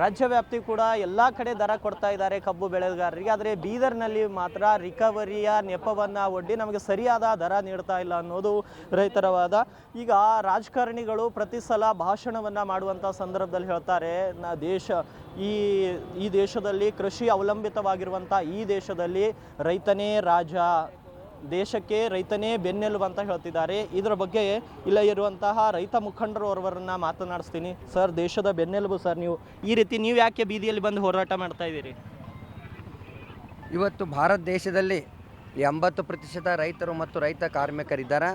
ರಾಜ್ಯ ವ್ಯಾಪ್ತಿ ಕೂಡ ಎಲ್ಲ ಕಡೆ ದರ ಕೊಡ್ತಾ ಇದ್ದಾರೆ ಕಬ್ಬು ಬೆಳೆಗಾರರಿಗೆ. ಆದರೆ ಬೀದರ್ನಲ್ಲಿ ಮಾತ್ರ ರಿಕವರಿಯ ನೆಪವನ್ನು ಒಡ್ಡಿ ನಮಗೆ ಸರಿಯಾದ ದರ ನೀಡ್ತಾ ಇಲ್ಲ ಅನ್ನೋದು ರೈತರ ವಾದ ಈಗ ರಾಜಕಾರಣಿಗಳು ಪ್ರತಿ ಸಲ ಭಾಷಣವನ್ನು ಮಾಡುವಂಥ ಸಂದರ್ಭದಲ್ಲಿ ಹೇಳ್ತಾರೆ, ನಾ ದೇಶ, ಈ ಈ ದೇಶದಲ್ಲಿ ಕೃಷಿ ಅವಲಂಬಿತವಾಗಿರುವಂಥ ಈ ದೇಶದಲ್ಲಿ ರೈತನೇ ರಾಜ ದೇಶಕ್ಕೆ ರೈತನೇ ಬೆನ್ನೆಲುಬು ಅಂತ ಹೇಳ್ತಿದ್ದಾರೆ. ಇದರ ಬಗ್ಗೆ ಇಲ್ಲ ಇರುವಂತಹ ರೈತ ಮುಖಂಡರು ಅವರವರನ್ನ ಮಾತನಾಡಿಸ್ತೀನಿ. ಸರ್, ದೇಶದ ಬೆನ್ನೆಲುಬು ಸರ್ ನೀವು. ಈ ರೀತಿ ನೀವು ಯಾಕೆ ಬೀದಿಯಲ್ಲಿ ಬಂದು ಹೋರಾಟ ಮಾಡ್ತಾ ಇದ್ದೀರಿ? ಇವತ್ತು ಭಾರತ ದೇಶದಲ್ಲಿ ಎಂಬತ್ತು ಪ್ರತಿಶತ ರೈತರು ಮತ್ತು ರೈತ ಕಾರ್ಮಿಕರಿದ್ದಾರೆ.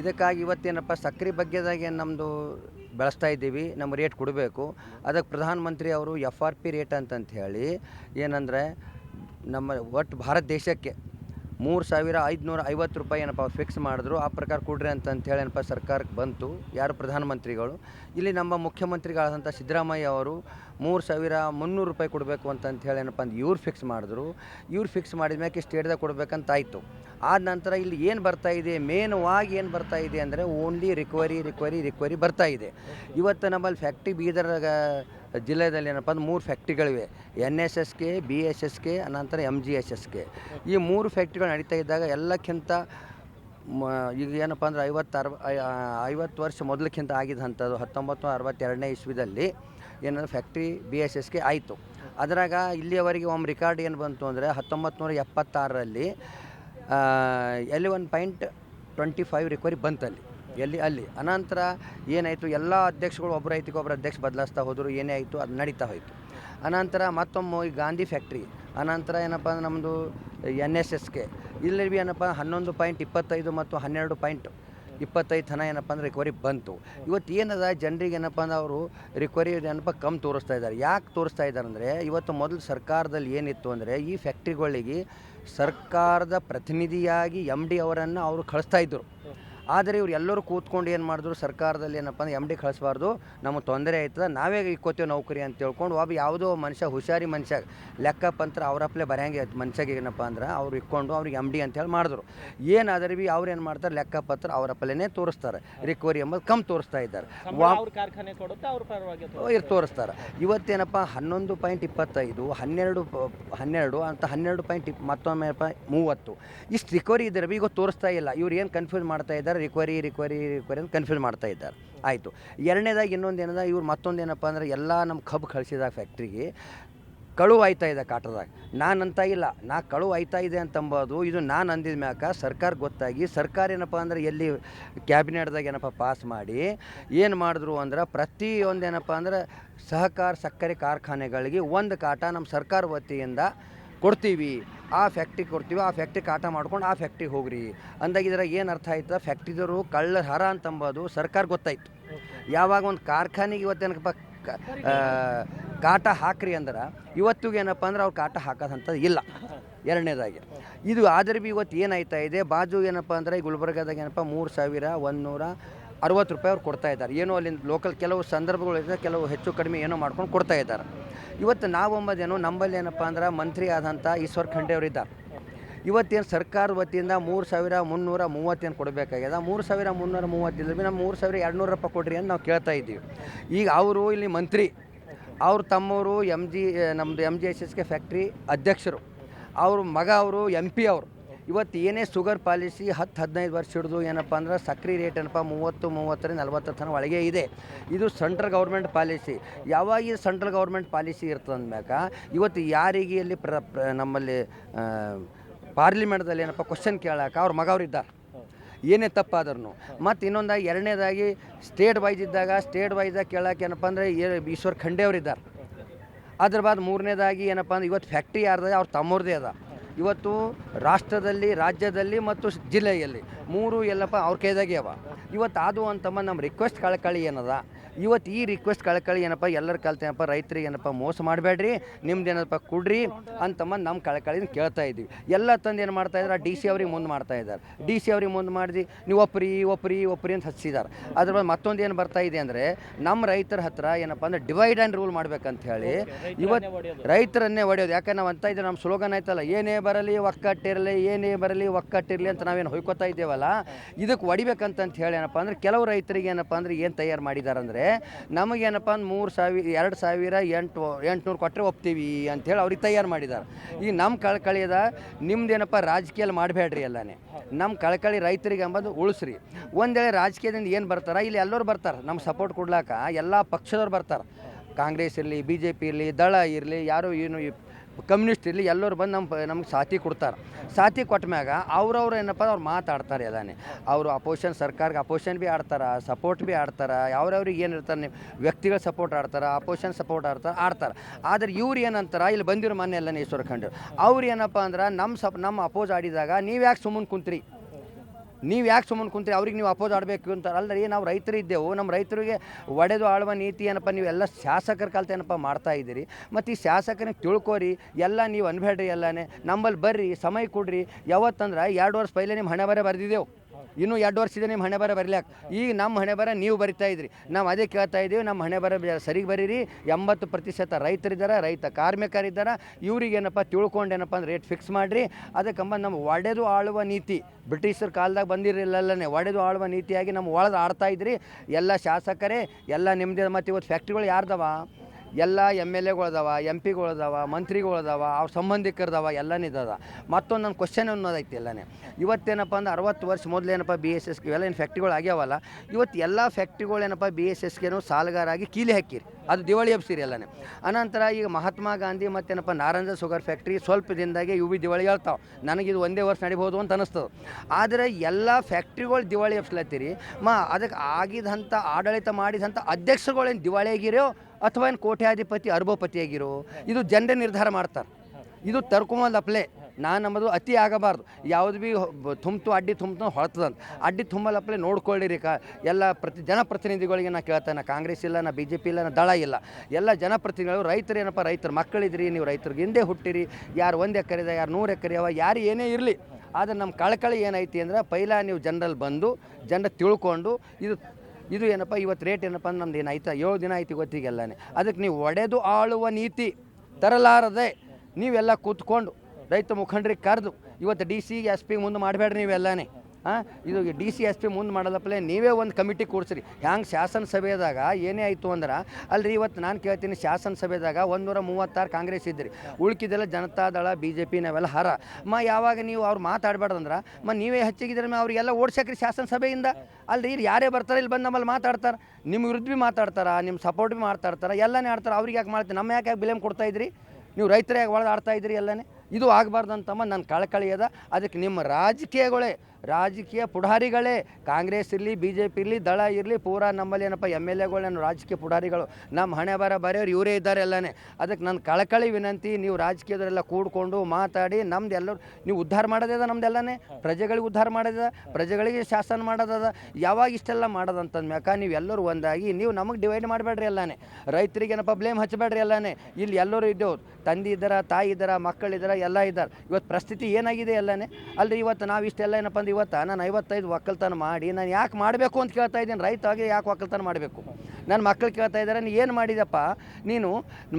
ಇದಕ್ಕಾಗಿ ಇವತ್ತೇನಪ್ಪ, ಸಕ್ರೆ ಬಗ್ಗೆದಾಗೆ ನಮ್ಮದು ಬೆಳೆಸ್ತಾ ಇದ್ದೀವಿ. ನಮ್ಮ ರೇಟ್ ಕೊಡಬೇಕು. ಅದಕ್ಕೆ ಪ್ರಧಾನಮಂತ್ರಿ ಅವರು ಎಫ್ ಆರ್ ಪಿ ರೇಟ್ ಅಂತಂತ ಹೇಳಿ ಏನಂದರೆ, ನಮ್ಮ ಒಟ್ಟು ಭಾರತ ದೇಶಕ್ಕೆ ಮೂರು ಸಾವಿರ ಐದುನೂರ ಐವತ್ತು ರೂಪಾಯಿ ಏನಪ್ಪ ಫಿಕ್ಸ್ ಮಾಡಿದ್ರು. ಆ ಪ್ರಕಾರ ಕೊಡ್ರಿ ಅಂತಂತ ಹೇಳಿ ಏನಪ್ಪ ಸರ್ಕಾರಕ್ಕೆ ಬಂತು. ಯಾರು ಪ್ರಧಾನಮಂತ್ರಿಗಳು? ಇಲ್ಲಿ ನಮ್ಮ ಮುಖ್ಯಮಂತ್ರಿಗಳಾದಂಥ ಸಿದ್ದರಾಮಯ್ಯ ಅವರು ಮೂರು ಸಾವಿರ ಮುನ್ನೂರು ರೂಪಾಯಿ ಕೊಡಬೇಕು ಅಂತಂತ ಹೇಳಿ ಏನಪ್ಪ ಅಂದ್ರೆ ಇವ್ರು ಫಿಕ್ಸ್ ಮಾಡಿದ್ರು. ಇವ್ರು ಫಿಕ್ಸ್ ಮಾಡಿದ ಮ್ಯಾಕೆ ಸ್ಟೇಟ್ದಾಗ ಕೊಡಬೇಕಂತಾಯಿತು. ಆದ ನಂತರ ಇಲ್ಲಿ ಏನು ಬರ್ತಾ ಇದೆ? ಮೇನ್ವಾಗಿ ಏನು ಬರ್ತಾ ಇದೆ ಅಂದರೆ ಓನ್ಲಿ ರಿಕ್ವರಿ ರಿಕ್ವರಿ ರಿಕ್ವರಿ ಬರ್ತಾ ಇದೆ. ಇವತ್ತು ನಮ್ಮಲ್ಲಿ ಫ್ಯಾಕ್ಟ್ರಿ ಬೀದರ್ಗ ಜಿಲ್ಲೆಯಲ್ಲಿ ಏನಪ್ಪ ಅಂದ್ರೆ ಮೂರು ಫ್ಯಾಕ್ಟ್ರಿಗಳಿವೆ. N S S K B S S K ಅನಂತರ M G S S K ಈ ಮೂರು ಫ್ಯಾಕ್ಟ್ರಿಗಳು ನಡೀತಾ ಇದ್ದಾಗ ಎಲ್ಲಕ್ಕಿಂತ ಮ, ಈಗ ಏನಪ್ಪ ಅಂದ್ರೆ ಐವತ್ತು ಅರ್ವ ಐವತ್ತು ವರ್ಷ ಮೊದಲಕ್ಕಿಂತ ಆಗಿದ್ದಂಥದ್ದು, ಹತ್ತೊಂಬತ್ತು ನೂರ ಅರವತ್ತೆರಡನೇ ಇಸ್ವಿದಲ್ಲಿ ಏನಂದ್ರೆ factory B S S K ಆಯಿತು. ಅದರಾಗ ಇಲ್ಲಿಯವರೆಗೆ ಒಮ್ಮೆ ರೆಕಾರ್ಡ್ ಏನು ಬಂತು ಅಂದರೆ ಹತ್ತೊಂಬತ್ತು ನೂರ ಎಪ್ಪತ್ತಾರರಲ್ಲಿ ಎಲ್ಲಿ one point twenty five recovery ಬಂತಲ್ಲಿ. ಎಲ್ಲಿ, ಅಲ್ಲಿ. ಅನಂತರ ಏನಾಯಿತು? ಎಲ್ಲ ಅಧ್ಯಕ್ಷಗಳು ಒಬ್ಬರು ಒಬ್ಬರು ಅಧ್ಯಕ್ಷ ಬದಲಾಯಿಸ್ತಾ ಹೋದರು, ಏನೇ ಆಯಿತು, ಅದು ನಡೀತಾ ಹೋಯಿತು. ಅನಂತರ ಮತ್ತೊಮ್ಮೆ ಈ ಗಾಂಧಿ ಫ್ಯಾಕ್ಟ್ರಿ, ಅನಂತರ ಏನಪ್ಪ ಅಂದ್ರೆ ನಮ್ಮದು ಎನ್ ಎಸ್ ಎಸ್ಗೆ. ಇಲ್ಲಿ ಬಿ ಏನಪ್ಪ ಹನ್ನೊಂದು ಪಾಯಿಂಟ್ ಇಪ್ಪತ್ತೈದು ಮತ್ತು ಹನ್ನೆರಡು ಪಾಯಿಂಟ್ ಇಪ್ಪತ್ತೈದು ತನ ಏನಪ್ಪ ಅಂದ್ರೆ ರಿಕವರಿ ಬಂತು. ಇವತ್ತು ಏನದ? ಜನರಿಗೆ ಏನಪ್ಪ ಅಂದ್ರೆ ಅವರು ರಿಕವರಿ ಏನಪ್ಪ ಕಮ್ಮಿ ತೋರಿಸ್ತಾ ಇದ್ದಾರೆ. ಯಾಕೆ ತೋರಿಸ್ತಾ ಇದ್ದಾರೆ ಅಂದರೆ, ಇವತ್ತು ಮೊದಲು ಸರ್ಕಾರದಲ್ಲಿ ಏನಿತ್ತು ಅಂದರೆ, ಈ ಫ್ಯಾಕ್ಟ್ರಿಗಳಿಗೆ ಸರ್ಕಾರದ ಪ್ರತಿನಿಧಿಯಾಗಿ ಎಂ ಡಿ ಅವರನ್ನು ಅವರು ಕಳಿಸ್ತಾ ಇದ್ದರು ಆದರೆ ಇವ್ರು ಎಲ್ಲರೂ ಕೂತ್ಕೊಂಡು ಏನು ಮಾಡಿದ್ರು? ಸರ್ಕಾರದಲ್ಲಿ ಏನಪ್ಪ ಅಂದ್ರೆ ಎಂ ಡಿ ಕಳಿಸ್ಬಾರ್ದು. ನಮಗೆ ತೊಂದರೆ ಆಯ್ತದ. ನಾವೇ ಇಕ್ಕೋತೀವಿ ನೌಕರಿ ಅಂತ ತಿಳ್ಕೊಂಡು ಒಬ್ಬ ಯಾವುದೋ ಮನುಷ್ಯ ಹುಷಾರಿ ಮನುಷ್ಯ ಲೆಕ್ಕಪ್ಪಂತ್ರ ಅವರಪ್ಲೆ ಬರೆಯಂಗೆ ಮನುಷ್ಯಗೆ ಏನಪ್ಪ ಅಂದ್ರೆ ಅವ್ರು ಇಕ್ಕೊಂಡು ಅವ್ರಿಗೆ ಎಂ ಡಿ ಅಂತೇಳಿ ಮಾಡಿದ್ರು. ಏನಾದ್ರೆ ಬಿ ಅವ್ರು ಏನು ಮಾಡ್ತಾರೆ? ಲೆಕ್ಕಪತ್ರ ಅವರಪ್ಪಲೇ ತೋರಿಸ್ತಾರೆ. ರಿಕವರಿ ಎಂಬುದು ಕಮ್ಮಿ ತೋರಿಸ್ತಾ ಇದ್ದಾರೆ. ಕಾರ್ಖಾನೆ ಇರ್ ತೋರಿಸ್ತಾರೆ. ಇವತ್ತೇನಪ್ಪ ಹನ್ನೊಂದು ಪಾಯಿಂಟ್ ಇಪ್ಪತ್ತೈದು ಹನ್ನೆರಡು ಹನ್ನೆರಡು ಅಂತ ಹನ್ನೆರಡು ಪಾಯಿಂಟ್ ಇಪ್ ಮತ್ತೊಮ್ಮೆ ಮೂವತ್ತು. ಇಷ್ಟು ರಿಕವರಿ ಇದ್ದಾರೆ ಈಗ ತೋರಿಸ್ತಾ ಇಲ್ಲ. ಇವ್ರು ಏನು ಕನ್ಫ್ಯೂಸ್ ಮಾಡ್ತಾ ಇದ್ದಾರೆ? ರಿಕವರಿ ರಿಕ್ವರಿ ರಿಕ್ವರಿ ಅಂತ ಕನ್ಫ್ಯೂಸ್ ಮಾಡ್ತಾ ಇದ್ದಾರೆ. ಆಯಿತು. ಎರಡನೇದಾಗಿ ಇನ್ನೊಂದು ಏನದ ಇವ್ರು ಮತ್ತೊಂದು ಏನಪ್ಪ ಅಂದ್ರೆ, ಎಲ್ಲ ನಮ್ಮ ಕಬ್ಬು ಕಳಿಸಿದ ಫ್ಯಾಕ್ಟ್ರಿಗೆ ಕಳು ಆಯ್ತಾ ಇದೆ ಕಾಟದಾಗ. ನಾನು ಅಂತ ಇಲ್ಲ. ನಾ ಕಳು ಆಯ್ತಾ ಇದೆ ಅಂತಂಬೋದು, ಇದು ನಾನು ಅಂದಿದ ಮ್ಯಾಕ ಸರ್ಕಾರ ಗೊತ್ತಾಗಿ, ಸರ್ಕಾರ ಏನಪ್ಪ ಅಂದ್ರೆ ಎಲ್ಲಿ ಕ್ಯಾಬಿನೆಟ್ದಾಗ ಏನಪ್ಪ ಪಾಸ್ ಮಾಡಿ, ಏನು ಮಾಡಿದ್ರು ಅಂದ್ರೆ ಪ್ರತಿಯೊಂದು ಏನಪ್ಪ ಅಂದ್ರೆ ಸಹಕಾರ ಸಕ್ಕರೆ ಕಾರ್ಖಾನೆಗಳಿಗೆ ಒಂದು ಕಾಟ ನಮ್ಮ ಸರ್ಕಾರ ವತಿಯಿಂದ ಕೊಡ್ತೀವಿ. ಆ ಫ್ಯಾಕ್ಟ್ರಿಗೆ ಕೊಡ್ತೀವಿ ಆ ಫ್ಯಾಕ್ಟ್ರಿ ಕಾಟ ಮಾಡ್ಕೊಂಡು ಆ ಫ್ಯಾಕ್ಟ್ರಿಗೆ ಹೋಗ್ರಿ. ಅಂದಾಗ ಇದ್ರಾಗ ಏನು ಅರ್ಥ ಆಯ್ತದ ಫ್ಯಾಕ್ಟ್ರಿದವರು ಕಳ್ಳ ಹರ ಅಂತಂಬೋದು ಸರ್ಕಾರ ಗೊತ್ತಾಯ್ತು. ಯಾವಾಗ ಒಂದು ಕಾರ್ಖಾನೆಗೆ ಇವತ್ತೇನಪ್ಪ ಕಾಟ ಹಾಕ್ರಿ ಅಂದ್ರೆ ಇವತ್ತಿಗೇನಪ್ಪ ಅಂದ್ರೆ ಅವ್ರು ಕಾಟ ಹಾಕೋದಂಥದ್ದು ಇಲ್ಲ. ಎರಡನೇದಾಗಿ. ಇದು ಆದ್ರೆ ಬಿ ಇವತ್ತು ಏನಾಯ್ತಾ ಇದೆ? ಬಾಜು ಏನಪ್ಪ ಅಂದರೆ ಗುಲ್ಬರ್ಗಾದಾಗ ಏನಪ್ಪ ಮೂರು ಸಾವಿರ ಒಂದುನೂರ ಅರವತ್ತು ರೂಪಾಯಿ ಅವ್ರು ಕೊಡ್ತಾ ಇದ್ದಾರೆ. ಏನೋ ಅಲ್ಲಿಂದ ಲೋಕಲ್ ಕೆಲವು ಸಂದರ್ಭಗಳು ಇದೆ ಕೆಲವು ಹೆಚ್ಚು ಕಡಿಮೆ ಏನೋ ಮಾಡ್ಕೊಂಡು ಕೊಡ್ತಾ ಇದ್ದಾರೆ. ಇವತ್ತು ನಾವೊಂಬದೇನು ನಂಬಲ್ಲಿ ಏನಪ್ಪ ಅಂದ್ರೆ ಮಂತ್ರಿ ಆದಂಥ ಈಶ್ವರ್ ಖಂಡೆ ಅವರಿದ್ದಾರೆ ಇವತ್ತೇನು ಸರ್ಕಾರ ವತಿಯಿಂದ ಮೂರು ಸಾವಿರ ಮುನ್ನೂರ ಮೂವತ್ತೇನು ಕೊಡಬೇಕಾಗ್ಯದ ಮೂರು ಸಾವಿರ ಮುನ್ನೂರ ಮೂವತ್ತಿಲ್ಲ ಬಿ ನಮ್ಮ ಮೂರು ಸಾವಿರ ಎರಡುನೂರು ರೂಪಾಯಿ ಕೊಡ್ರಿ ಅಂತ ನಾವು ಕೇಳ್ತಾ ಇದ್ದೀವಿ. ಈಗ ಅವರು ಇಲ್ಲಿ ಮಂತ್ರಿ, ಅವ್ರ ತಮ್ಮವರು ಎಂ ಜಿ ನಮ್ಮದು ಎಂ ಜಿ ಎಸ್ ಎಸ್ಗೆ ಫ್ಯಾಕ್ಟ್ರಿ ಅಧ್ಯಕ್ಷರು. ಅವ್ರ ಮಗ ಅವರು ಎಂ ಪಿ ಅವರು. ಇವತ್ತು ಏನೇ ಶುಗರ್ ಪಾಲಿಸಿ ಹತ್ತು ಹದಿನೈದು ವರ್ಷ ಹಿಡಿದು ಏನಪ್ಪ ಅಂದ್ರೆ ಸಕ್ರೆ ರೇಟ್ ಏನಪ್ಪ ಮೂವತ್ತು, ಮೂವತ್ತರಿಂದ ನಲ್ವತ್ತರ ತನಕ ಒಳಗೆ ಇದೆ. ಇದು ಸೆಂಟ್ರಲ್ ಗೌರ್ಮೆಂಟ್ ಪಾಲಿಸಿ. ಯಾವಾಗ ಇದು ಸೆಂಟ್ರಲ್ ಗೌರ್ಮೆಂಟ್ ಪಾಲಿಸಿ ಇರ್ತದೆ ಅಂದ್ಮ್ಯಾಕ ಇವತ್ತು ಯಾರಿಗೆ ಇಲ್ಲಿ ಪ್ರ ನಮ್ಮಲ್ಲಿ ಪಾರ್ಲಿಮೆಂಟ್ದಲ್ಲಿ ಏನಪ್ಪ ಕ್ವಶನ್ ಕೇಳಾಕ ಅವ್ರ ಮಗ ಇದ್ದಾರೆ. ಏನೇ ತಪ್ಪಾದ್ರೂ ಮತ್ತು ಇನ್ನೊಂದಾಗಿ ಎರಡನೇದಾಗಿ ಸ್ಟೇಟ್ ವೈಸ್ ಇದ್ದಾಗ ಸ್ಟೇಟ್ ವೈಸಾಗಿ ಕೇಳಕ್ಕೆ ಏನಪ್ಪ ಅಂದರೆ ಈಶ್ವರ್ ಖಂಡೆ ಅವರಿದ್ದಾರೆ ಅದ್ರ ಬಾದ್ ಮೂರನೇದಾಗಿ ಏನಪ್ಪ ಅಂದ್ರೆ ಇವತ್ತು ಫ್ಯಾಕ್ಟ್ರಿ ಯಾರ್ದ, ಅವ್ರ ತಮ್ಮವ್ರದೇ ಅದ. ಇವತ್ತು ರಾಷ್ಟ್ರದಲ್ಲಿ, ರಾಜ್ಯದಲ್ಲಿ ಮತ್ತು ಜಿಲ್ಲೆಯಲ್ಲಿ ಮೂರು ಎಲ್ಲಪ್ಪ ಅವ್ರ ಕೈದಾಗಿ ಅವ. ಇವತ್ತು ಅದು ಅಂತಮ್ಮ ನಮ್ಮ ರಿಕ್ವೆಸ್ಟ್ ಕಳ್ಕಳಿ ಏನದ? ಇವತ್ತು ಈ ರಿಕ್ವೆಸ್ಟ್ ಕಳಕಳಿ ಏನಪ್ಪ ಎಲ್ಲರ ಕಲ್ತೇನಪ್ಪ ರೈತರಿಗೆ ಏನಪ್ಪ ಮೋಸ ಮಾಡಬೇಡ್ರಿ ನಿಮ್ದು ಏನಪ್ಪ ಕೊಡ್ರಿ ಅಂತಮ್ಮ ನಮ್ಮ ಕಳಕಳಿನ ಕೇಳ್ತಾ ಇದ್ದೀವಿ ಎಲ್ಲ ತಂದು ಏನು ಮಾಡ್ತಾ ಇದ್ದಾರೆ ಡಿ ಸಿ ಅವ್ರಿಗೆ ಮುಂದೆ ಮಾಡ್ತಾ ಇದ್ದಾರೆ ಡಿ ಸಿ ಅವ್ರಿಗೆ ಮುಂದೆ ಮಾಡಿದ್ವಿ ನೀವು ಒಪ್ರಿ ಒಪ್ರಿ ಒಪ್ರಿ ಅಂತ ಹಚ್ಚಿದ್ದಾರೆ ಅದ್ರ ಬಗ್ಗೆ ಮತ್ತೊಂದು ಏನು ಬರ್ತಾ ಇದೆ ಅಂದರೆ ನಮ್ಮ ರೈತರ ಹತ್ರ ಏನಪ್ಪ ಅಂದ್ರೆ ಡಿವೈಡ್ ಆ್ಯಂಡ್ ರೂಲ್ ಮಾಡ್ಬೇಕಂತ ಹೇಳಿ ಇವತ್ತು ರೈತರನ್ನೇ ಹೊಡೆಯೋದು ಯಾಕಂದ್ರೆ ನಾವು ಅಂತ ಇದ್ದೀವಿ ನಮ್ಮ ಸ್ಲೋಗನ್ ಆಯ್ತಲ್ಲ ಏನೇ ಬರಲಿ ಒಕ್ಕಟ್ಟಿರಲಿ ಏನೇ ಬರಲಿ ಒಕ್ಕಟ್ಟಿರಲಿ ಅಂತ ನಾವೇನು ಹೊಯ್ಕೋತಾ ಇದ್ದೇವಲ್ಲ ಇದಕ್ಕೆ ಹೊಡಿಬೇಕಂತ ಹೇಳಿ ಏನಪ್ಪ ಅಂದ್ರೆ ಕೆಲವು ರೈತರಿಗೆ ಏನಪ್ಪ ಅಂದ್ರೆ ಏನು ತಯಾರು ಮಾಡಿದ್ದಾರೆ ಅಂದರೆ ನಮಗೇನಪ್ಪ ಅಂದ್ರೆ ಮೂರು ಸಾವಿರ, ಎರಡು ಸಾವಿರ, ಎಂಟು, ಎಂಟುನೂರು ಕೊಟ್ಟರೆ ಒಪ್ತೀವಿ ಅಂಥೇಳಿ ಅವ್ರಿಗೆ ತಯಾರು ಮಾಡಿದ್ದಾರೆ ಈಗ ನಮ್ಮ ಕಳ್ಕಳಿಯದ ನಿಮ್ದೇನಪ್ಪ ರಾಜಕೀಯಲ್ಲಿ ಮಾಡಬೇಡ್ರಿ ಎಲ್ಲನೇ. ನಮ್ಮ ಕಳ್ಕಳಿ ರೈತರಿಗೆ ಅಂಬೋದು ಉಳಿಸ್ರಿ. ಒಂದೇಳೆ ರಾಜಕೀಯದಿಂದ ಏನು ಬರ್ತಾರೆ? ಇಲ್ಲಿ ಎಲ್ಲರೂ ಬರ್ತಾರೆ. ನಮ್ಮ ಸಪೋರ್ಟ್ ಕೊಡ್ಲಾಕ ಎಲ್ಲ ಪಕ್ಷದವ್ರು ಬರ್ತಾರೆ. ಕಾಂಗ್ರೆಸ್ ಇರಲಿ ಬಿ ಜೆ ಪಿ ಇರಲಿ, ದಳ ಇರಲಿ, ಯಾರು ಏನು ಕಮ್ಯುನಿಸ್ಟ್ ಇರಲಿ ಎಲ್ಲರೂ ಬಂದು ನಮ್ಮ ನಮ್ಗೆ ಸಾಥಿ ಕೊಡ್ತಾರೆ. ಸಾಥಿ ಕೊಟ್ಟ ಮ್ಯಾಗ ಅವ್ರವ್ರು ಏನಪ್ಪ ಅವ್ರು ಮಾತಾಡ್ತಾರೆ ಎಲ್ಲನೇ. ಅವರು ಅಪೋಸಿಷನ್ ಸರ್ಕಾರಕ್ಕೆ ಅಪೋಷನ್ ಭೀ ಆಡ್ತಾರೆ, ಸಪೋರ್ಟ್ ಭೀ ಆಡ್ತಾರೆ, ಯಾವ್ಯಾವ್ರಿಗೆ ಏನು ಇರ್ತಾರೆ ನೀವು ವ್ಯಕ್ತಿಗಳ ಸಪೋರ್ಟ್ ಆಡ್ತಾರೆ, ಅಪೋಸಿಷನ್ ಸಪೋರ್ಟ್ ಆಡ್ತಾರೆ ಆಡ್ತಾರೆ. ಆದರೆ ಇವ್ರು ಏನಂತಾರೆ, ಇಲ್ಲಿ ಬಂದಿರೋ ಮನೆ ಎಲ್ಲ ಈಶ್ವರ ಖಂಡ್ರು ಅವ್ರು ಏನಪ್ಪ ಅಂದ್ರೆ ನಮ್ಮ ಸಪ್ ನಮ್ಮ ಅಪೋಸ್ ಆಡಿದಾಗ ನೀವು ಯಾಕೆ ಸುಮ್ಮನೆ ಕುಂತ್ರಿ? ನೀವು ಯಾಕೆ ಸುಮ್ಮನೆ ಕುಂತ್ರಿ? ಅವ್ರಿಗೆ ನೀವು ಅಪೋಸ್ ಆಡಬೇಕು ಅಂತ. ಅಲ್ಲರಿ ನಾವು ರೈತರು ಇದ್ದೆವು. ನಮ್ಮ ರೈತರಿಗೆ ಒಡೆದು ಆಳುವ ನೀತಿ ಏನಪ್ಪ ನೀವೆಲ್ಲ ಶಾಸಕರ ಕಲ್ತ ಏನಪ್ಪ ಮಾಡ್ತಾ ಇದ್ದೀರಿ? ಮತ್ತು ಈ ಶಾಸಕರಿಗೆ ತಿಳ್ಕೊರಿ. ಎಲ್ಲ ನೀವು ಅನ್ಬೇಡ್ರಿ ಎಲ್ಲನೇ. ನಂಬಲ್ಲಿ ಬರ್ರಿ, ಸಮಯ ಕೊಡ್ರಿ. ಯಾವತ್ತಂದ್ರೆ ಎರಡು ವರ್ಷ ಪೈಲೆ ನಿಮ್ಮ ಹಣೆ ಬರೇ ಬರೆದಿದ್ದೆವು. ಇನ್ನೂ ಎರಡು ವರ್ಷ ಇದೆ ನಿಮ್ಮ ಹಣೆ ಬರ ಬರಲಿಕ್ಕೆ. ಈಗ ನಮ್ಮ ಹಣೆ ಬರ ನೀವು ಬರಿತಾ ಇದ್ರಿ. ನಾವು ಅದೇ ಕೇಳ್ತಾ ಇದ್ದೀವಿ, ನಮ್ಮ ಹಣೆ ಬರ ಸರಿಗೆ ಬರೀರಿ. ಎಂಬತ್ತು ಪ್ರತಿಶತ ರೈತರಿದ್ದಾರೆ, ರೈತ ಕಾರ್ಮಿಕರಿದ್ದಾರೆ. ಇವ್ರಿಗೇನಪ್ಪ ತಿಳ್ಕೊಂಡೇನಪ್ಪ ಅಂದ್ರೆ ರೇಟ್ ಫಿಕ್ಸ್ ಮಾಡಿರಿ. ಅದಕ್ಕಂಬ ನಮ್ಮ ಒಡೆದು ಆಳುವ ನೀತಿ, ಬ್ರಿಟಿಷರ ಕಾಲದಾಗ ಬಂದಿರಲಿಲ್ಲನೇ ಒಡೆದು ಆಳುವ ನೀತಿಯಾಗಿ ನಮ್ಮ ಒಳದು ಆಡ್ತಾ ಇದ್ರಿ. ಎಲ್ಲ ಶಾಸಕರೇ, ಎಲ್ಲ ನಿಮ್ಮದೇ ಮತ್ತು ಇವತ್ತು ಫ್ಯಾಕ್ಟ್ರಿಗಳು ಯಾರ್ದವ? ಎಲ್ಲ ಎಂ ಎಲ್ ಎಗಳದಾವ ಎಂ ಪಿಗಳದಾವ, ಮಂತ್ರಿಗಳದಾವ, ಅವ್ರ ಸಂಬಂಧಿಕರದವ ಎಲ್ಲನಿದ್ದದ ಮತ್ತೊಂದು ನನ್ನ ಕ್ವಶನ್ ಅನ್ನೋದೈತಿ ಎಲ್ಲನೇ. ಇವತ್ತೇನಪ್ಪ ಅಂದ್ರೆ ಅರವತ್ತು ವರ್ಷ ಮೊದಲೇನಪ್ಪ ಬಿ ಎಸ್ ಎಸ್ಗೆ ಇವೆಲ್ಲ ಏನು ಫ್ಯಾಕ್ಟ್ರಿಗಳು ಆಗ್ಯಾವಲ್ಲ ಇವತ್ತು ಎಲ್ಲ ಫ್ಯಾಕ್ಟ್ರಿಗಳೇನಪ್ಪ ಬಿ ಎಸ್ ಎಸ್ಗೆನೂ ಸಾಲಗಾರಾಗಿ ಕೀಲಿ ಹಾಕಿರಿ. ಅದು ದಿವಾಳಿ ಹಬ್ಸಿರಿ ಎಲ್ಲನೇ. ಅನಂತರ ಈಗ ಮಹಾತ್ಮ ಗಾಂಧಿ ಮತ್ತೇನಪ್ಪ ನಾರಂಜ ಶುಗರ್ ಫ್ಯಾಕ್ಟ್ರಿ ಸ್ವಲ್ಪ ದಿನದಾಗೆ ಇವು ಬಿ ದಿವಾಳಿ ಹೇಳ್ತಾವೆ. ನನಗಿದು ಒಂದೇ ವರ್ಷ ನಡಿಬೋದು ಅಂತ ಅನಿಸ್ತದೆ. ಆದರೆ ಎಲ್ಲ ಫ್ಯಾಕ್ಟ್ರಿಗಳು ದಿವಾಳಿ ಹಬ್ಸ್ಲತ್ತೀರಿ. ಮ ಅದಕ್ಕೆ ಆಗಿದಂಥ ಆಡಳಿತ ಮಾಡಿದಂಥ ಅಧ್ಯಕ್ಷಗಳೇನು ದಿವಾಳಿ ಆಗಿರೋ ಅಥವಾ ಏನು ಕೋಟ್ಯಾಧಿಪತಿ ಅರ್ಬೋಪತಿ ಆಗಿರೋ ಇದು ಜನರೇ ನಿರ್ಧಾರ ಮಾಡ್ತಾರೆ. ಇದು ತರ್ಕೊಂಬಂದು ಅಪ್ಲೆ. ನಾನು ನಮ್ಮದು ಅತಿ ಆಗಬಾರ್ದು. ಯಾವುದು ಭೀ ತುಂಬ್ತು ಅಡ್ಡಿ ತುಮ್ತು ಹೊಳ್ತದಂತ ಅಡ್ಡಿ ತುಂಬಲಪ್ಲೆ ನೋಡ್ಕೊಳ್ಳಿರಿ ಕಾ, ಎಲ್ಲ ಪ್ರತಿ ಜನಪ್ರತಿನಿಧಿಗಳಿಗೆ ನಾನು ಕೇಳ್ತೇನೆ. ಕಾಂಗ್ರೆಸ್ ಇಲ್ಲ, ನಾ ಬಿ ಜೆ ಪಿ ಇಲ್ಲ, ನಾ ದಳ ಇಲ್ಲ. ಎಲ್ಲ ಜನಪ್ರತಿನಿಧಿಗಳು, ರೈತರು ಏನಪ್ಪ, ರೈತರು ಮಕ್ಕಳಿದ್ರಿ, ನೀವು ರೈತರಿಗೆ ಹಿಂದೆ ಹುಟ್ಟಿರಿ. ಯಾರು ಒಂದು ಎಕರೆ ಇದೆ ಯಾರು ನೂರು ಎಕರೆ ಅವ, ಯಾರು ಏನೇ ಇರಲಿ. ಆದರೆ ನಮ್ಮ ಕಳಕಳಿ ಏನೈತಿ ಅಂದ್ರೆ, ಪೈಲ ನೀವು ಜನರಲ್ಲಿ ಬಂದು, ಜನರ ತಿಳ್ಕೊಂಡು, ಇದು ಇದು ಏನಪ್ಪ, ಇವತ್ತು ರೇಟ್ ಏನಪ್ಪ ಅಂದ್ರೆ ನಮ್ದು ಏನಾಯ್ತಾ? ಏಳು ದಿನ ಆಯ್ತು ಇವತ್ತಿಗೆಲ್ಲನೇ ಅದಕ್ಕೆ ನೀವು ಒಡೆದು ಆಳುವ ನೀತಿ ತರಲಾರದೆ ನೀವೆಲ್ಲ ಕೂತ್ಕೊಂಡು ರೈತ ಮುಖಂಡರಿಗೆ ಕರೆದು ಇವತ್ತು ಡಿ ಸಿ ಎಸ್ ಪಿ ಮುಂದೆ ಮಾಡಬೇಡ್ರಿ ನೀವೆಲ್ಲನೇ. ಇದು ಡಿ ಸಿ ಎಸ್ ಪಿ ಮುಂದೆ ಮಾಡೋದಪ್ಪಲೆ ನೀವೇ ಒಂದು ಕಮಿಟಿ ಕೂಡ್ಸ್ರಿ. ಹ್ಯಾಂಗೆ ಶಾಸನಸಭೆದಾಗ ಏನೇ ಆಯಿತು ಅಂದ್ರೆ, ಅಲ್ರಿ ಇವತ್ತು ನಾನು ಕೇಳ್ತೀನಿ ಶಾಸನಸಭೆದಾಗ ಒಂದೂರ ಮೂವತ್ತಾರು ಕಾಂಗ್ರೆಸ್ ಇದ್ರಿ. ಉಳ್ಕಿದೆಲ್ಲ ಜನತಾದಳ ಬಿ ಜೆ ಪಿ ನಾವೆಲ್ಲ ಹರ. ಮ, ಯಾವಾಗ ನೀವು ಅವ್ರು ಮಾತಾಡ್ಬಾರ್ದಂದ್ರೆ, ಮ, ನೀವೇ ಹೆಚ್ಚಿಗಿದ್ರೆ ಅವರಿಗೆಲ್ಲ ಶಾಸನ ಸಭೆಯಿಂದ ಅಲ್ರಿ ಇಲ್ಲಿ ಯಾರೇ ಬರ್ತಾರೆ ಇಲ್ಲಿ ಬಂದು ನಮ್ಮಲ್ಲಿ ಮಾತಾಡ್ತಾರೆ. ನಿಮ್ಮ ವಿರುದ್ಧ ಭೀ ಮಾತಾಡ್ತಾರೆ ನಿಮ್ಮ ಸಪೋರ್ಟ್ ಭೀ ಮಾತಾಡ್ತಾರೆ, ಎಲ್ಲನೇ ಆಡ್ತಾರೆ, ಅವ್ರಿಗೆ ಯಾಕೆ ಮಾಡ್ತೀನಿ ನಮ್ಮ ಯಾಕೆ ಬಿಲೇಮ್ ಕೊಡ್ತಾ ಇದ್ರಿ? ನೀವು ರೈತರೇ ಒಳಗೆ ಆಡ್ತಾ ಇದ್ರಿ ಎಲ್ಲನೇ? ಇದು ಆಗಬಾರ್ದು ಅಂತಮ್ಮ ನನ್ನ ಕಳಕಳಿ ಅದ. ಅದಕ್ಕೆ ನಿಮ್ಮ ರಾಜಕೀಯಗಳೇ ರಾಜಕೀಯ ಪುಢಾರಿಗಳೇ. ಕಾಂಗ್ರೆಸ್ ಇರಲಿ ಬಿ ಜೆ ಪಿ ಇರಲಿ, ದಳ ಇರಲಿ, ಪೂರಾ ನಮ್ಮಲ್ಲಿ ಏನಪ್ಪ ಎಂ ಎಲ್ ನಾನು ರಾಜಕೀಯ ಪುಢಾರಿಗಳು. ನಮ್ಮ ಹಣೆ ಬರ ಬರೆಯವ್ರು ಇವರೇ ಇದ್ದಾರೆ ಎಲ್ಲನೇ. ಅದಕ್ಕೆ ನನ್ನ ಕಳಕಳಿ ವಿನಂತಿ, ನೀವು ರಾಜಕೀಯದರೆಲ್ಲ ಕೂಡ್ಕೊಂಡು ಮಾತಾಡಿ, ನಮ್ದು ಎಲ್ಲರೂ, ನೀವು ಉದ್ಧಾರ ಮಾಡೋದದ ನಮ್ದೆಲ್ಲನೇ ಪ್ರಜೆಗಳಿಗೆ ಉದ್ಧಾರ ಮಾಡೋದ ಪ್ರಜೆಗಳಿಗೆ ಶಾಸನ ಮಾಡೋದದ. ಯಾವಾಗ ಇಷ್ಟೆಲ್ಲ ಮಾಡೋದಂತಂದ ಮ್ಯಾಕ ನೀವು ಎಲ್ಲರೂ ಒಂದಾಗಿ, ನೀವು ನಮಗೆ ಡಿವೈಡ್ ಮಾಡಬೇಡ್ರಿ ಎಲ್ಲನೇ. ರೈತರಿಗೆ ಏನಪ್ಪ ಬ್ಲೇಮ್ ಹಚ್ಚಬೇಡ್ರಿ ಎಲ್ಲನೇ. ಇಲ್ಲಿ ಎಲ್ಲರೂ ಇದ್ದೇವು ತಂದೆ ಇದ್ದಾರ, ತಾಯಿ ಇದ್ದಾರ, ಮಕ್ಕಳಿದ್ದಾರ, ಎಲ್ಲ ಇದ್ದಾರೆ. ಇವತ್ತು ಪರಿಸ್ಥಿತಿ ಏನಾಗಿದೆ ಎಲ್ಲನೇ? ಅಲ್ರಿ ಇವತ್ತು ನಾವು ಇಷ್ಟೆಲ್ಲ ಏನಪ್ಪ ಅಂದ್ರೆ ಇವತ್ತು ನಾನು ಐವತ್ತೈದು ಒಕ್ಕಲ್ತನ ಮಾಡಿ ನಾನು ಯಾಕೆ ಮಾಡಬೇಕು ಅಂತ ಕೇಳ್ತಾ ಇದ್ದೀನಿ, ರೈತ ಆಗಿ ಯಾಕೆ ಒಕ್ಕಲ್ತನ ಮಾಡಬೇಕು? ನನ್ನ ಮಕ್ಕಳು ಕೇಳ್ತಾ ಇದ್ದಾರೆ ನೀನು ಏನು ಮಾಡಿದಪ್ಪ ನೀನು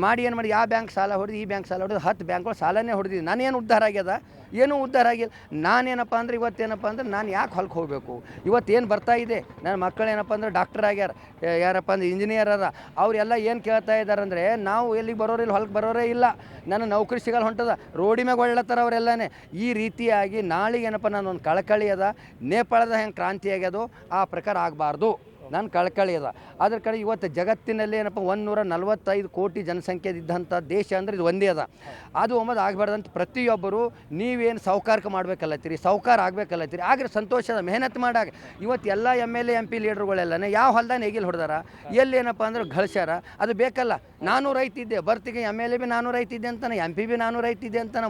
ಮಾಡಿ ಏನು ಮಾಡಿ ಯಾವ ಬ್ಯಾಂಕ್ ಸಾಲ ಹೊಡೆದು, ಈ ಬ್ಯಾಂಕ್ ಸಾಲ ಹೊಡೆದು, ಹತ್ತು ಬ್ಯಾಂಕ್ಗಳು ಸಾಲನೇ ಹೊಡೆದಿದ್ದು ನಾನೇನು ಉದ್ಧಾರ ಆಗ್ಯದ? ಏನೂ ಉದ್ಧಾರ ಆಗಿಲ್ಲ. ನಾನೇನಪ್ಪ ಅಂದ್ರೆ ಇವತ್ತೇನಪ್ಪ ಅಂದ್ರೆ ನಾನು ಯಾಕೆ ಹೊಲಕ್ಕೆ ಹೋಗಬೇಕು? ಇವತ್ತೇನು ಬರ್ತಾ ಇದೆ? ನನ್ನ ಮಕ್ಕಳೇನಪ್ಪ ಅಂದ್ರೆ ಡಾಕ್ಟರ್ ಆಗ್ಯಾರ. ಯಾರಪ್ಪ ಅಂದ್ರೆ ಇಂಜಿನಿಯರ್ ಅದ ಅವರೆಲ್ಲ ಏನು ಕೇಳ್ತಾ ಇದ್ದಾರೆ ಅಂದರೆ ನಾವು ಎಲ್ಲಿಗೆ ಬರೋರಿಲ್ಲ ಹೊಲಕ್ಕೆ ಬರೋರೇ ಇಲ್ಲ. ನನ್ನ ನೌಕರಿ ಸಿಗಲ್ಲ ಹೊಂಟದ. ರೋಡಿ ಮ್ಯಾಗ ಒಳ್ಳತ್ತಾರ ಅವರೆಲ್ಲನೇ. ಈ ರೀತಿಯಾಗಿ ನಾಳೆಗೆ ಏನಪ್ಪ ನಾನು ಒಂದು ಕಳಕಳಿ ಅದ. ನೇಪಾಳದ ಹೆಂಗೆ ಕ್ರಾಂತಿ ಆಗ್ಯದೋ ಆ ಪ್ರಕಾರ ಆಗಬಾರ್ದು. ನನ್ನ ಕಳಕಳಿ ಅದ. ಅದ್ರ ಕಡೆ ಇವತ್ತು ಜಗತ್ತಿನಲ್ಲಿ ಏನಪ್ಪ, ಒಂದೂರ ನಲವತ್ತೈದು ಕೋಟಿ ಜನಸಂಖ್ಯೆ ಇದ್ದಂಥ ದೇಶ ಅಂದ್ರೆ ಇದು ಒಂದೇ ಅದ. ಅದು ಒಮ್ಮದು ಆಗಬಾರ್ದಂತ ಪ್ರತಿಯೊಬ್ಬರು ನೀವೇನು ಸಾವುಕಾರಕ್ಕೆ ಮಾಡ್ಬೇಕಲ್ಲತ್ತೀರಿ? ಸಾಹುಕಾರ ಆಗಬೇಕಲ್ಲತ್ತೀರಿ? ಆಗ್ರೆ ಸಂತೋಷದ ಮೆಹನತ್ ಮಾಡಾಗ. ಇವತ್ತು ಎಲ್ಲ M L A M P ಲೀಡರ್ಗಳೆಲ್ಲನೇ ಯಾವ ಹೊಲ್ದಾಗ ನೇಗಿಲ್ ಹೊಡೆದಾರ? ಎಲ್ಲೇನಪ್ಪ ಅಂದ್ರೆ ಘಳಸ್ಯಾರ? ಅದು ಬೇಕಲ್ಲ. ನಾನು ರೈತಿದ್ದೆ ಬರ್ತಿಗೆ ಎಂ ಎಲ್ ಎ ಬಿ ನಾನು ರೈತಿದ್ದೆ ಅಂತಾನೆ ಎಂ ಪಿ ಬಿ ನಾನು ರೈತ ಇದ್ದೆ ಅಂತಾನೆ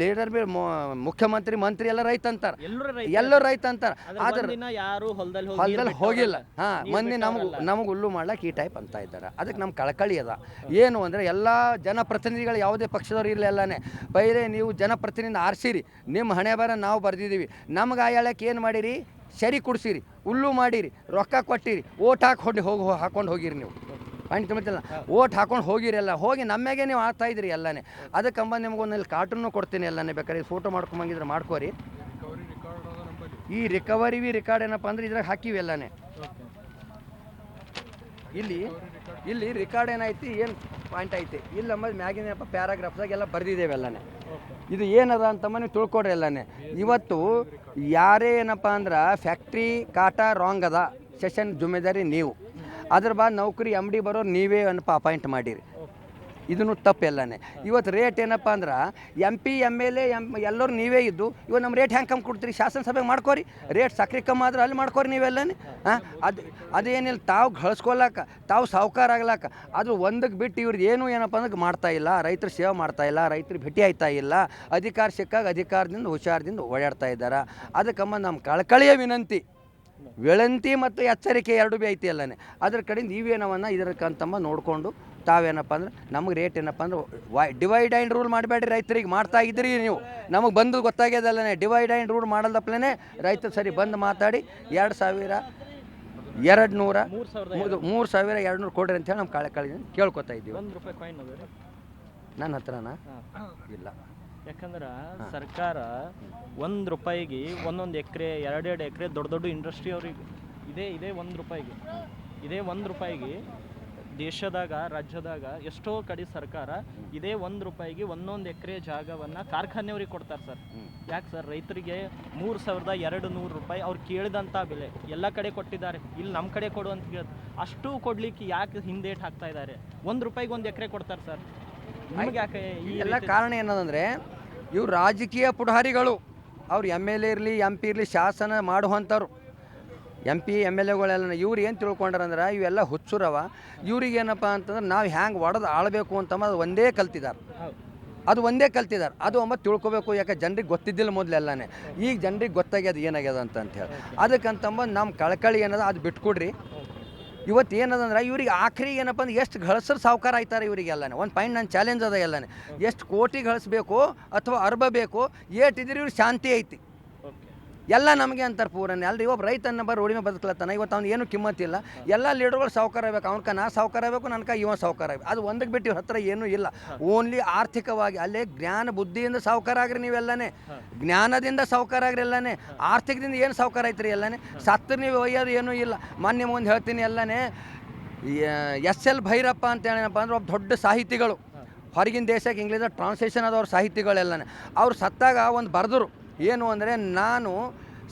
ಲೀಡರ್ ಬಿ ಮುಖ್ಯಮಂತ್ರಿ ಮಂತ್ರಿ ಎಲ್ಲ ರೈತ ಅಂತಾರೆ. ಎಲ್ಲರೂ ರೈತ ಅಂತಾರೆ. ಆದ್ರೆ ಯಾರು ಹೊಲದಲ್ಲಿ ಹೊಲದಲ್ಲಿ ಹೋಗಿಲ್ಲ. ಹಾಂ ಮಂದಿ ನಮ್ಗೆ ನಮಗೆ ಹುಲ್ಲು ಮಾಡ್ಲಕ್ಕೆ ಈ ಟೈಪ್ ಅಂತ ಇದ್ದಾರೆ. ಅದಕ್ಕೆ ನಮ್ಮ ಕಳಕಳಿ ಅದ. ಏನು ಅಂದರೆ ಎಲ್ಲ ಜನಪ್ರತಿನಿಧಿಗಳು ಯಾವುದೇ ಪಕ್ಷದವ್ರು ಇರಲಿ ಎಲ್ಲನೇ ಪೈಲೆ ನೀವು ಜನಪ್ರತಿನಿಧಿ ಆರಿಸಿರಿ. ನಿಮ್ಮ ಹಣೆ ಬರ ನಾವು ಬರ್ದಿದ್ದೀವಿ. ನಮ್ಗೆ ಆಯಾಳಕ್ಕೆ ಏನು ಮಾಡಿರಿ? ಸರಿ ಕುಡಿಸಿರಿ. ಹುಲ್ಲು ಮಾಡಿರಿ. ರೊಕ್ಕ ಕೊಟ್ಟಿರಿ. ಓಟ್ ಹಾಕೊಂಡು ಹೋಗಿ ಹಾಕೊಂಡು ಹೋಗಿರಿ ನೀವು. ಪಾಯಿಂಟ್ ತುಂಬಿತಿಲ್ಲ ಓಟ್ ಹಾಕೊಂಡು ಹೋಗಿರಲ್ಲ ಹೋಗಿ ನಮ್ಮಾಗೆ ನೀವು ಆಗ್ತಾ ಇದ್ರಿ ಎಲ್ಲನೇ. ಅದಕ್ಕಂಬ ನಿಮ್ಗೆ ಒಂದಲ್ಲಿ ಕಾರ್ಟೂನು ಕೊಡ್ತೀನಿ ಎಲ್ಲನೇ ಬೇಕಾದ್ರೆ. ಫೋಟೋ ಮಾಡ್ಕೊಂಬಂಗಿದ್ರೆ ಮಾಡ್ಕೋರಿ. ಈ ರಿಕವರಿ ವಿ ರೆಕಾರ್ಡ್ ಏನಪ್ಪ ಅಂದ್ರೆ ಇದ್ರಾಗ ಹಾಕಿವಿ ಎಲ್ಲನೇ. ಇಲ್ಲಿ ಇಲ್ಲಿ ರೆಕಾರ್ಡ್ ಏನೈತಿ, ಏನು ಪಾಯಿಂಟ್ ಐತಿ? ಇಲ್ಲಿ ಪ್ಯಾರಾಗ್ರಾಫ್ ಮ್ಯಾಗಿನಪ್ಪ ಪ್ಯಾರಾಗ್ರಾಫ್ಸಾಗೆಲ್ಲ ಬರ್ದಿದ್ದೇವೆ ಎಲ್ಲನೇ. ಇದು ಏನದ ಅಂತಮ್ಮ ನೀವು ತಿಳ್ಕೊಡ್ರಿ ಎಲ್ಲನೇ. ಇವತ್ತು ಯಾರೇ ಏನಪ್ಪ ಅಂದ್ರೆ ಫ್ಯಾಕ್ಟ್ರಿ ಕಾಟ ರಾಂಗ್ ಅದ. ಸೆಷನ್ ಜುಮ್ಮೆದಾರಿ ನೀವು. ಅದ್ರ ಬಾದ್ ನೌಕರಿ ಎಂ ಡಿ ಬರೋರು ನೀವೇ ಏನಪ್ಪ ಅಪಾಯಿಂಟ್ ಮಾಡಿರಿ. ಇದನ್ನು ತಪ್ಪು ಎಲ್ಲನೇ ಇವತ್ತು ರೇಟ್ ಏನಪ್ಪ ಅಂದ್ರೆ M P M L A M ಎಲ್ಲರೂ ನೀವೇ ಇದ್ದು ಇವತ್ತು ನಮ್ಮ ರೇಟ್ ಹೆಂಗೆ ಕಮ್ಮಿ ಕೊಡ್ತೀರಿ? ಶಾಸನ ಸಭೆಗೆ ಮಾಡ್ಕೋರಿ. ರೇಟ್ ಸಕ್ರೆ ಕಮ್ಮಿ ಆದ್ರೆ ಅಲ್ಲಿ ಮಾಡ್ಕೋರಿ ನೀವೆಲ್ಲನೇ. ಹಾಂ? ಅದು, ಅದೇನಿಲ್ಲ, ತಾವು ಗಳಿಸ್ಕೊಳ್ಳಾಕ ತಾವು ಸಾವುಕಾರ ಆಗ್ಲಾಕ. ಅದು ಒಂದಕ್ಕೆ ಬಿಟ್ಟು ಇವ್ರದ್ದು ಏನು ಏನಪ್ಪ ಅಂದ್ರೆ ಮಾಡ್ತಾ ಇಲ್ಲ, ರೈತರು ಸೇವೆ ಮಾಡ್ತಾ ಇಲ್ಲ, ರೈತರು ಭೇಟಿ ಆಯ್ತಾ ಇಲ್ಲ ಅಧಿಕಾರ ಸಿಕ್ಕಾಗ ಅಧಿಕಾರದಿಂದ, ಹುಷಾರದಿಂದ ಓಡಾಡ್ತಾ ಇದ್ದಾರೆ. ಅದಕ್ಕಮ್ಮ ನಮ್ಮ ಕಳಕಳಿಯ ವಿನಂತಿ. ವಿಳಂತಿ ಮತ್ತು ಎಚ್ಚರಿಕೆ ಎರಡು ಬಿ ಐತಿ ಅಲ್ಲೇ ಅದ್ರ ಕಡೆಯಿಂದ ನೀವೇನವನ್ನ ಇದಕ್ಕಂತಮ್ಮ ನೋಡಿಕೊಂಡು ತಾವೇನಪ್ಪ ಅಂದ್ರೆ ನಮಗೆ ರೇಟ್ ಏನಪ್ಪ ಅಂದ್ರೆ ವೈ ಡಿವೈಡ್ ಆ್ಯಂಡ್ ರೂಲ್ ಮಾಡಬೇಡ್ರಿ ರೈತರಿಗೆ ಮಾಡ್ತಾ ಇದ್ರಿ ನೀವು. ನಮಗೆ ಬಂದು ಗೊತ್ತಾಗ್ಯದಲ್ಲೇ ಡಿವೈಡ್ ಆ್ಯಂಡ್ ರೂಲ್ ಮಾಡಲ್ದಪ್ಲೇ ರೈತರು ಸರಿ ಬಂದು ಮಾತಾಡಿ ಎರಡು ಸಾವಿರ ಎರಡು ನೂರ ಮೂರು ಸಾವಿರ ಎರಡು ನೂರು ಕೊಡ್ರಿ ಅಂತೇಳಿ ನಮ್ಮ ಕಾಳೆ ಕಾಳಿ ಕೇಳ್ಕೊತಾ ಇದ್ದೀವಿ. ನನ್ನ ಹತ್ರನಾ? ಇಲ್ಲ. ಯಾಕಂದ್ರೆ ಸರ್ಕಾರ ಒಂದು ರೂಪಾಯಿಗೆ ಒಂದೊಂದು ಎಕರೆ ಎರಡೆರಡು ಎಕರೆ ದೊಡ್ಡ ದೊಡ್ಡ ಇಂಡಸ್ಟ್ರಿ ಅವ್ರಿಗೆ ಇದೇ ಇದೇ ಒಂದು ರೂಪಾಯಿಗೆ. ಇದೇ ಒಂದು ರೂಪಾಯಿಗೆ ದೇಶದಾಗ ರಾಜ್ಯದಾಗ ಎಷ್ಟೋ ಕಡೆ ಸರ್ಕಾರ ಇದೇ ಒಂದು ರೂಪಾಯಿಗೆ ಒಂದೊಂದು ಎಕರೆ ಜಾಗವನ್ನು ಕಾರ್ಖಾನೆಯವ್ರಿಗೆ ಕೊಡ್ತಾರೆ ಸರ್. ಯಾಕೆ ಸರ್? ರೈತರಿಗೆ ಮೂರು ಸಾವಿರದ ಎರಡು ನೂರು ರೂಪಾಯಿ ಅವ್ರು ಕೇಳಿದಂಥ ಬೆಲೆ ಎಲ್ಲ ಕಡೆ ಕೊಟ್ಟಿದ್ದಾರೆ. ಇಲ್ಲಿ ನಮ್ಮ ಕಡೆ ಕೊಡು ಅಂತ ಕೇಳ್ತಾರೆ ಅಷ್ಟು ಕೊಡ್ಲಿಕ್ಕೆ ಯಾಕೆ ಹಿಂದೇಟ್ ಹಾಕ್ತಾ ಇದ್ದಾರೆ ಒಂದು ರೂಪಾಯಿಗೆ ಒಂದು ಎಕರೆ ಕೊಡ್ತಾರೆ ಸರ್. ಎಲ್ಲ ಕಾರಣ ಏನದಂದರೆ ಇವ್ರು ರಾಜಕೀಯ ಪುಢಾರಿಗಳು ಅವ್ರು ಎಂ ಎಲ್ ಎ ಇರಲಿ ಎಂ ಪಿ ಇರಲಿ ಶಾಸನ ಮಾಡುವಂಥವ್ರು. ಎಂ ಪಿ ಎಂ ಎಲ್ ಎಗಳೆಲ್ಲ ಇವ್ರು ಏನು ತಿಳ್ಕೊಂಡ್ರಂದ್ರೆ ಇವೆಲ್ಲ ಹುಚ್ಚುರವ. ಇವ್ರಿಗೆ ಏನಪ್ಪ ಅಂತಂದ್ರೆ ನಾವು ಹ್ಯಾಂಗೆ ಒಡೆದು ಆಳಬೇಕು ಅಂತ ಅದು ಒಂದೇ ಕಲ್ತಿದ್ದಾರೆ ಅದು ಒಂದೇ ಕಲ್ತಿದ್ದಾರೆ ಅದು ಒಮ್ಮ ತಿಳ್ಕೊಬೇಕು ಯಾಕೆ ಜನರಿಗೆ ಗೊತ್ತಿದ್ದಿಲ್ಲ ಮೊದಲೆಲ್ಲನೇ ಈಗ ಜನರಿಗೆ ಗೊತ್ತಾಗ್ಯದ ಏನಾಗ್ಯದ ಅಂತ ಹೇಳಿ. ಅದಕ್ಕಂತಂಬ ನಮ್ಮ ಕಳಕಳಿ ಏನದ ಅದು ಬಿಟ್ಕೊಡ್ರಿ. ಇವತ್ತು ಏನದಂದ್ರೆ ಇವ್ರಿಗೆ ಆಖರಿ ಏನಪ್ಪ ಅಂದ್ರೆ ಎಷ್ಟು ಗಳಿಸ್ರ ಸಾವುಕಾರ ಆಯ್ತಾರೆ ಇವರಿಗೆಲ್ಲನೇ. ಒಂದು ಪಾಯಿಂಟ್ ನನ್ನ ಚಾಲೆಂಜ್ ಅದ ಎಲ್ಲನೇ. ಎಷ್ಟು ಕೋಟಿ ಗಳಿಸ್ಬೇಕು ಅಥವಾ ಅರ್ಬ ಬೇಕು ಏಟಿದ್ರೆ ಇವ್ರಿಗೆ ಶಾಂತಿ ಐತಿ. ಎಲ್ಲ ನಮಗೆ ಅಂತಾರೆ ಪೂರನೇ. ಅಲ್ರಿ, ಒಬ್ಬ ರೈತನ ಬರ ರೋಡಿನ ಬದುಕ್ಲತ್ತಾನ. ಇವತ್ತು ಅವ್ನು ಏನು ಕಿಮ್ಮತ್ತಿಲ್ಲ ಎಲ್ಲ ಲೀಡರ್ಗಳು ಸಾವುಕಾರ ಬೇಕು ಅವ್ನಕ ನಾ ಸಾವುಕಾರ ಆಗಬೇಕು, ನನ್ಕ ಇವ ಸಾವುಕಾರ ಅದು ಒಂದಕ್ಕೆ ಬಿಟ್ಟು ಇವ್ರ ಹತ್ರ ಏನೂ ಇಲ್ಲ. ಓನ್ಲಿ ಆರ್ಥಿಕವಾಗಿ ಅಲ್ಲೇ ಜ್ಞಾನ, ಬುದ್ಧಿಯಿಂದ ಸಾವುಕಾರ ಆಗ್ರಿ ನೀವೆಲ್ಲನೇ. ಜ್ಞಾನದಿಂದ ಸಾವುಕಾರ ಆಗ್ರಿ ಎಲ್ಲನೇ. ಆರ್ಥಿಕದಿಂದ ಏನು ಸಾವುಕಾರ ಐತ್ರಿ ಎಲ್ಲನೇ. ಸತ್ತು ನೀವು ಒಯ್ಯೋದು ಏನೂ ಇಲ್ಲ. ಮೊನ್ನೆ ಮುಂದೆ ಹೇಳ್ತೀನಿ ಎಲ್ಲನೇ. ಎಸ್ ಎಲ್ ಭೈರಪ್ಪ ಅಂತ ಏನಪ್ಪ ಅಂದ್ರೆ ಒಬ್ಬ ದೊಡ್ಡ ಸಾಹಿತಿಗಳು. ಹೊರಗಿನ ದೇಶಕ್ಕೆ ಇಂಗ್ಲೀಷ್ ಟ್ರಾನ್ಸ್ಲೇಷನ್ ಆದವ್ರ ಸಾಹಿತಿಗಳೆಲ್ಲನೇ ಅವ್ರು ಸತ್ತಾಗ ಒಂದು ಬರೆದ್ರು. ಏನು ಅಂದರೆ ನಾನು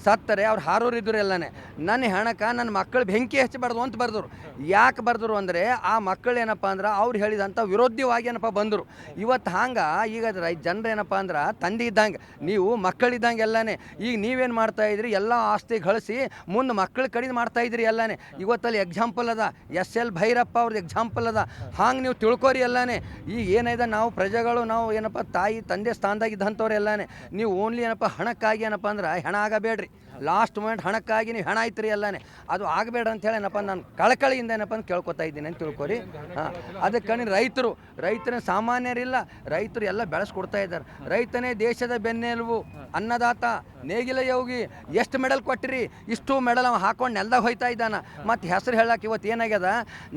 ಸತ್ತರೆ, ಅವ್ರು ಹಾರೋರು ಇದ್ರು ಎಲ್ಲನೇ ನನ್ನ ಹೆಣಕ ನನ್ನ ಮಕ್ಕಳು ಬೆಂಕಿ ಹಚ್ಚಬಾರ್ದು ಅಂತ ಬರೆದ್ರು ಯಾಕೆ ಬರೆದ್ರು ಅಂದರೆ, ಆ ಮಕ್ಕಳು ಏನಪ್ಪ ಅಂದ್ರೆ, ಅವ್ರು ಹೇಳಿದಂಥ ವಿರೋಧಿವಾಗಿ ಏನಪ್ಪ ಬಂದರು. ಇವತ್ತು ಹಂಗೆ, ಈಗ ಜನರು ಏನಪ್ಪ ಅಂದ್ರೆ, ತಂದೆ ಇದ್ದಂಗೆ, ನೀವು ಮಕ್ಕಳಿದ್ದಂಗೆ ಎಲ್ಲನೇ. ಈಗ ನೀವೇನು ಮಾಡ್ತಾ ಇದ್ರಿ, ಎಲ್ಲ ಆಸ್ತಿ ಗಳಿಸಿ ಮುಂದೆ ಮಕ್ಕಳ ಮಾಡ್ತಾ ಇದ್ರಿ ಎಲ್ಲನೇ. ಇವತ್ತಲ್ಲಿ ಎಕ್ಸಾಂಪಲ್ ಅದ, ಎಸ್ ಎಲ್ ಭೈರಪ್ಪ ಅವ್ರದ್ದು ಎಕ್ಸಾಂಪಲ್ ಅದ. ಹಂಗೆ ನೀವು ತಿಳ್ಕೊರಿ ಎಲ್ಲನೇ. ಈಗ ಏನಿದೆ, ನಾವು ಪ್ರಜೆಗಳು, ನಾವು ಏನಪ್ಪ ತಾಯಿ, ತಂದೆ ಸ್ಥಾನದಾಗ ಇದ್ದಂಥವ್ರು ಎಲ್ಲನೇ. ನೀವು ಓನ್ಲಿ ಏನಪ್ಪ ಹಣಕ್ಕಾಗಿ ಏನಪ್ಪ ಅಂದ್ರೆ, ಹೆಣ ಆಗಬೇಡ್ರಿ. ಲಾಸ್ಟ್ ಮೂಮೆಂಟ್ ಹಣಕ್ಕಾಗಿ ನೀವು ಹಣ ಐತ್ರಿ ಎಲ್ಲನೇ ಅದು ಆಗಬೇಡ ಅಂತ ಏನಪ್ಪ ನಾನು ಕಳಕಳಿಯಿಂದ ಏನಪ್ಪ ಅಂತ ಕೇಳ್ಕೊತಾ ಇದ್ದೀನಿ ಅಂತ ತಿಳ್ಕೊರಿ. ಹಾಂ, ಅದಕ್ಕೆ ಕಣಿ ರೈತರು, ರೈತರ ಸಾಮಾನ್ಯರಿಲ್ಲ, ರೈತರು ಎಲ್ಲ ಬೆಳೆಸ್ಕೊಡ್ತಾ ಇದ್ದಾರೆ. ರೈತನೇ ದೇಶದ ಬೆನ್ನೆಲುಬು, ಅನ್ನದಾತ, ನೇಗಿಲ ಯೋಗಿ, ಎಷ್ಟು ಮೆಡಲ್ ಕೊಟ್ಟಿರಿ, ಇಷ್ಟು ಮೆಡಲ್ ಅವ ಹಾಕೊಂಡು ನೆಲ್ದಾಗ ಹೋಯ್ತಾ ಇದ್ದಾನ. ಮತ್ತು ಹೆಸರು ಹೇಳಕ್ಕೆ ಇವತ್ತು ಏನಾಗ್ಯದ,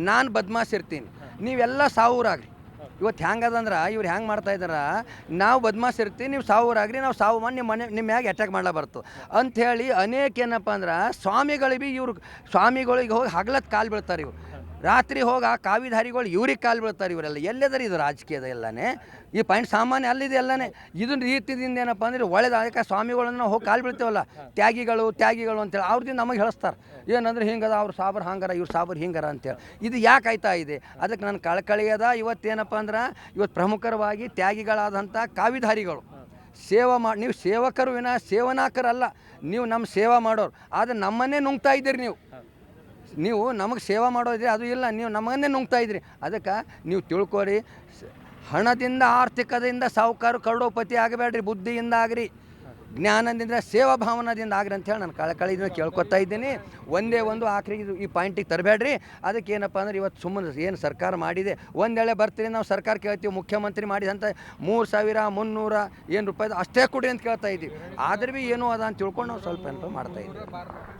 ನಾನು ಬದ್ಮಾಸಿರ್ತೀನಿ ನೀವೆಲ್ಲ ಸಾವುರಾಗ್ರಿ. ಇವತ್ತು ಹೆಂಗದಂದ್ರೆ ಇವ್ರು ಹೆಂಗೆ ಮಾಡ್ತಾ ಇದಾರ ನಾವು ಬದ್ಮಾಸ್ ಇರ್ತೀವಿ, ನೀವು ಸಾವುರಾಗ್ರಿ ನಾವು ಸಾವು ಮಾಡಿ ನಿಮ್ಮ ಮನೆ ನಿಮ್ಮ ಮ್ಯಾಗೆ ಅಟ್ಯಾಕ್ ಮಾಡ್ಲಾ ಬರ್ತು. ಅಂಥೇಳಿ ಅನೇಕ ಏನಪ್ಪ ಅಂದ್ರೆ, ಸ್ವಾಮಿಗಳಿಗೆ ಭೀ ಇವ್ರು ಸ್ವಾಮಿಗಳಿಗೆ ಹೋಗಿ ಹಗಲತ್ ಕಾಲು ಬೀಳ್ತಾರೆ ಇವ್ರು. ರಾತ್ರಿ ಹೋಗಿ ಆ ಕಾವಿಧಾರಿಗಳು ಇವ್ರಿಗೆ ಕಾಲು ಬೀಳ್ತಾರೆ ಇವರೆಲ್ಲ. ಎಲ್ಲೆದರಿ ಇದು ರಾಜಕೀಯದ ಎಲ್ಲನೇ? ಈ ಪಾಯಿಂಟ್ ಸಾಮಾನ್ಯ ಅಲ್ಲಿದೆ ಎಲ್ಲನೇ. ಇದನ್ನ ರೀತಿಯಿಂದ ಏನಪ್ಪ ಅಂದರೆ ಒಳ್ಳೆದ ಅದಕ್ಕೆ ಸ್ವಾಮಿಗಳನ್ನ ಹೋಗಿ ಕಾಲು ಬೀಳ್ತೇವಲ್ಲ. ತ್ಯಾಗಿಗಳು ತ್ಯಾಗಿಗಳು ಅಂತೇಳಿ ಅವ್ರದ್ದು ನಮಗೆ ಹೇಳಿಸ್ತಾರೆ. ಏನಂದ್ರೆ ಹಿಂಗದ ಅವ್ರು ಸಾಬರ್ ಹಂಗಾರ, ಇವ್ರು ಸಾಬರ್ ಹಿಂಗಾರ ಅಂತೇಳಿ. ಇದು ಯಾಕೆ ಆಯ್ತಾ ಇದೆ? ಅದಕ್ಕೆ ನನ್ನ ಕಳಕಳಿಯದ ಇವತ್ತೇನಪ್ಪ ಅಂದ್ರೆ ಇವತ್ತು ಪ್ರಮುಖರವಾಗಿ ತ್ಯಾಗಿಗಳಾದಂಥ ಕಾವಿಧಾರಿಗಳು. ಸೇವಾ ಮಾಡಿ ನೀವು ಸೇವಕರು ವಿನ, ಸೇವನಾಕರಲ್ಲ. ನೀವು ನಮ್ಮ ಸೇವಾ ಮಾಡೋರು. ಆದರೆ ನಮ್ಮನ್ನೇ ನುಂಗ್ತಾ ಇದ್ದೀರಿ ನೀವು. ನೀವು ನಮಗೆ ಸೇವಾ ಮಾಡೋದಿದ್ರೆ ಅದು ಇಲ್ಲ, ನೀವು ನಮಗನ್ನೇ ನುಂಗ್ತಾ ಇದ್ರಿ. ಅದಕ್ಕೆ ನೀವು ತಿಳ್ಕೊರಿ ಹಣದಿಂದ, ಆರ್ಥಿಕದಿಂದ ಸಾಹುಕಾರ ಕರಡೋಪತಿ ಆಗಬೇಡ್ರಿ, ಬುದ್ಧಿಯಿಂದ ಆಗ್ರಿ, ಜ್ಞಾನದಿಂದ, ಸೇವಾ ಭಾವನದಿಂದ ಆಗ್ರಿ ಅಂತೇಳಿ ನಾನು ಕಳಕಳಿಯಿಂದ ಕೇಳ್ಕೊತಾ ಇದ್ದೀನಿ. ಒಂದೇ ಒಂದು ಆಖರಿಗೆ ಈ ಪಾಯಿಂಟಿಗೆ ತರಬೇಡ್ರಿ. ಅದಕ್ಕೆ ಏನಪ್ಪ ಅಂದ್ರೆ ಇವತ್ತು ಸುಮ್ಮನೆ ಏನು ಸರ್ಕಾರ ಮಾಡಿದೆ ಒಂದೇಳೆ ಬರ್ತೀರಿ ನಾವು ಸರ್ಕಾರ ಕೇಳ್ತೀವಿ, ಮುಖ್ಯಮಂತ್ರಿ ಮಾಡಿದಂಥ ಮೂರು ಸಾವಿರ, ಮುನ್ನೂರ ಏನು ರೂಪಾಯಿ ಅಷ್ಟೇ ಕೊಡಿ ಅಂತ ಕೇಳ್ತಾ ಇದ್ದೀವಿ. ಆದ್ರೆ ಭೀ ಏನೂ ಅದ ಅಂತ ತಿಳ್ಕೊಂಡು ನಾವು ಸ್ವಲ್ಪ ಏನಪ್ಪ ಮಾಡ್ತಾ ಇದ್ದೀವಿ.